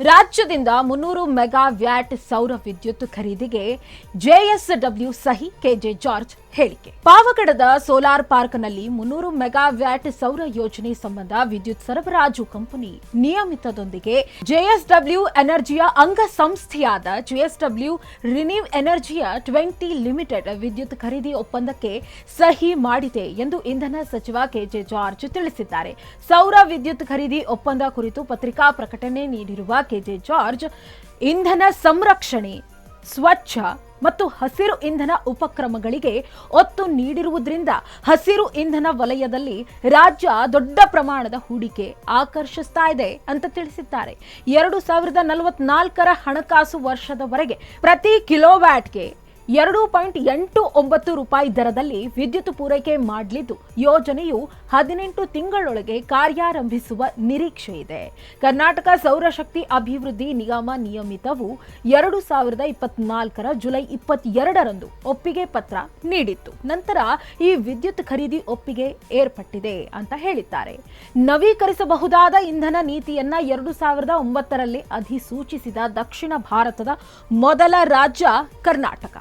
ರಾಜ್ಯದಿಂದ ಮುನ್ನೂರು mega watt ಸೌರ ವಿದ್ಯುತ್ ಖರೀದಿಗೆ ಜೆಎಸ್ಡಬ್ಲ್ಯೂ ಸಹಿ ಕೆಜೆ ಜಾರ್ಜ್ ಹೇಳಿಕೆ. ಪಾವಗಡದ ಸೋಲಾರ್ ಪಾರ್ಕ್ನಲ್ಲಿ ಮುನ್ನೂರು ಮೆಗಾ ವ್ಯಾಟ್ ಸೌರ ಯೋಜನೆ ಸಂಬಂಧ ವಿದ್ಯುತ್ ಸರಬರಾಜು ಕಂಪನಿ ನಿಯಮಿತದೊಂದಿಗೆ ಜೆಎಸ್ಡಬ್ಲ್ಯೂ ಎನರ್ಜಿಯ ಅಂಗಸಂಸ್ಥೆಯಾದ ಜೆಎಸ್ಡಬ್ಲ್ಯೂ ರಿನ್ಯೂ ಎನರ್ಜಿಯ ಟ್ವೆಂಟಿ ಲಿಮಿಟೆಡ್ ವಿದ್ಯುತ್ ಖರೀದಿ ಒಪ್ಪಂದಕ್ಕೆ ಸಹಿ ಮಾಡಿದೆ ಎಂದು ಇಂಧನ ಸಚಿವ ಕೆಜೆ ಜಾರ್ಜ್ ತಿಳಿಸಿದ್ದಾರೆ. ಸೌರ ವಿದ್ಯುತ್ ಖರೀದಿ ಒಪ್ಪಂದ ಕುರಿತು ಪತ್ರಿಕಾ ಪ್ರಕಟಣೆ ನೀಡಿರುವ ಕೆಜೆ ಜಾರ್ಜ್, ಇಂಧನ ಸಂರಕ್ಷಣೆ, ಸ್ವಚ್ಛ ಮತ್ತು ಹಸಿರು ಇಂಧನ ಉಪಕ್ರಮಗಳಿಗೆ ಒತ್ತು ನೀಡಿರುವುದರಿಂದ ಹಸಿರು ಇಂಧನ ವಲಯದಲ್ಲಿ ರಾಜ್ಯ ದೊಡ್ಡ ಪ್ರಮಾಣದ ಹೂಡಿಕೆ ಆಕರ್ಷಿಸ್ತಾ ಇದೆ ಅಂತ ತಿಳಿಸಿದ್ದಾರೆ. ಎರಡು ಸಾವಿರದ ನಲವತ್ನಾಲ್ಕರ ಹಣಕಾಸು ವರ್ಷದವರೆಗೆ ಪ್ರತಿ ಕಿಲೋವ್ಯಾಟ್ಗೆ ಎರಡು ಪಾಯಿಂಟ್ ಎಂಟು ಒಂಬತ್ತು ರೂಪಾಯಿ ದರದಲ್ಲಿ ವಿದ್ಯುತ್ ಪೂರೈಕೆ ಮಾಡಲಿದ್ದು, ಯೋಜನೆಯು ಹದಿನೆಂಟು ತಿಂಗಳೊಳಗೆ ಕಾರ್ಯಾರಂಭಿಸುವ ನಿರೀಕ್ಷೆ ಇದೆ. ಕರ್ನಾಟಕ ಸೌರಶಕ್ತಿ ಅಭಿವೃದ್ಧಿ ನಿಗಮ ನಿಯಮಿತವು ಎರಡು ಸಾವಿರದ ಇಪ್ಪತ್ನಾಲ್ಕರ ಜುಲೈ ಇಪ್ಪತ್ತೆರಡರಂದು ಒಪ್ಪಿಗೆ ಪತ್ರ ನೀಡಿತ್ತು. ನಂತರ ಈ ವಿದ್ಯುತ್ ಖರೀದಿ ಒಪ್ಪಿಗೆ ಏರ್ಪಟ್ಟಿದೆ ಅಂತ ಹೇಳಿದ್ದಾರೆ. ನವೀಕರಿಸಬಹುದಾದ ಇಂಧನ ನೀತಿಯನ್ನ ಎರಡು ಸಾವಿರದ ಒಂಬತ್ತರಲ್ಲಿ ಅಧಿಸೂಚಿಸಿದ ದಕ್ಷಿಣ ಭಾರತದ ಮೊದಲ ರಾಜ್ಯ ಕರ್ನಾಟಕ.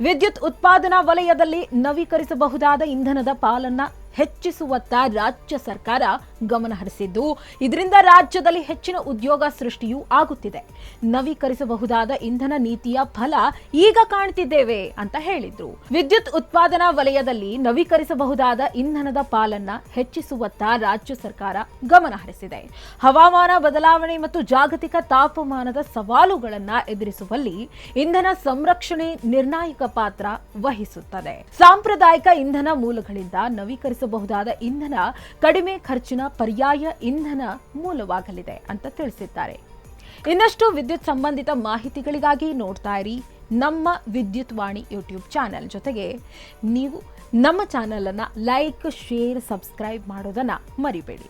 ವಿದ್ಯುತ್ ಉತ್ಪಾದನಾ ವಲಯದಲ್ಲಿ ನವೀಕರಿಸಬಹುದಾದ ಇಂಧನದ ಪಾಲನ್ನ ಹೆಚ್ಚಿಸುವತ್ತ ರಾಜ್ಯ ಸರ್ಕಾರ ಗಮನ ಹರಿಸಿದ್ದು. ಇದರಿಂದ ರಾಜ್ಯದಲ್ಲಿ ಹೆಚ್ಚಿನ ಉದ್ಯೋಗ ಸೃಷ್ಟಿಯೂ ಆಗುತ್ತಿದೆ. ನವೀಕರಿಸಬಹುದಾದ ಇಂಧನ ನೀತಿಯ ಫಲ ಈಗ ಕಾಣ್ತಿದ್ದೇವೆ ಅಂತ ಹೇಳಿದ್ರು. ವಿದ್ಯುತ್ ಉತ್ಪಾದನಾ ವಲಯದಲ್ಲಿ ನವೀಕರಿಸಬಹುದಾದ ಇಂಧನದ ಪಾಲನ್ನ ಹೆಚ್ಚಿಸುವತ್ತ ರಾಜ್ಯ ಸರ್ಕಾರ ಗಮನ ಹರಿಸಿದೆ. ಹವಾಮಾನ ಬದಲಾವಣೆ ಮತ್ತು ಜಾಗತಿಕ ತಾಪಮಾನದ ಸವಾಲುಗಳನ್ನ ಎದುರಿಸುವಲ್ಲಿ ಇಂಧನ ಸಂರಕ್ಷಣೆ ನಿರ್ಣಾಯಕ ಪಾತ್ರ ವಹಿಸುತ್ತದೆ. ಸಾಂಪ್ರದಾಯಿಕ ಇಂಧನ ಮೂಲಗಳಿಂದ ನವೀಕರಿಸಬಹುದಾದ ಇಂಧನ ಕಡಿಮೆ ಖರ್ಚಿನ ಪರ್ಯಾಯ ಇಂಧನ ಮೂಲವಾಗಲಿದೆ ಅಂತ ತಿಳಿಸಿದ್ದಾರೆ. ಇನ್ನಷ್ಟು ವಿದ್ಯುತ್ ಸಂಬಂಧಿತ ಮಾಹಿತಿಗಳಿಗಾಗಿ ನೋಡ್ತಾ ಇರಿ ನಮ್ಮ ವಿದ್ಯುತ್ ವಾಣಿ ಯೂಟ್ಯೂಬ್ ಚಾನೆಲ್ ಜೊತೆಗೆ ನೀವು ನಮ್ಮ ಚಾನೆಲ್ ಅನ್ನ ಲೈಕ್, ಶೇರ್, ಸಬ್ಸ್ಕ್ರೈಬ್ ಮಾಡೋದನ್ನ ಮರಿಬೇಡಿ.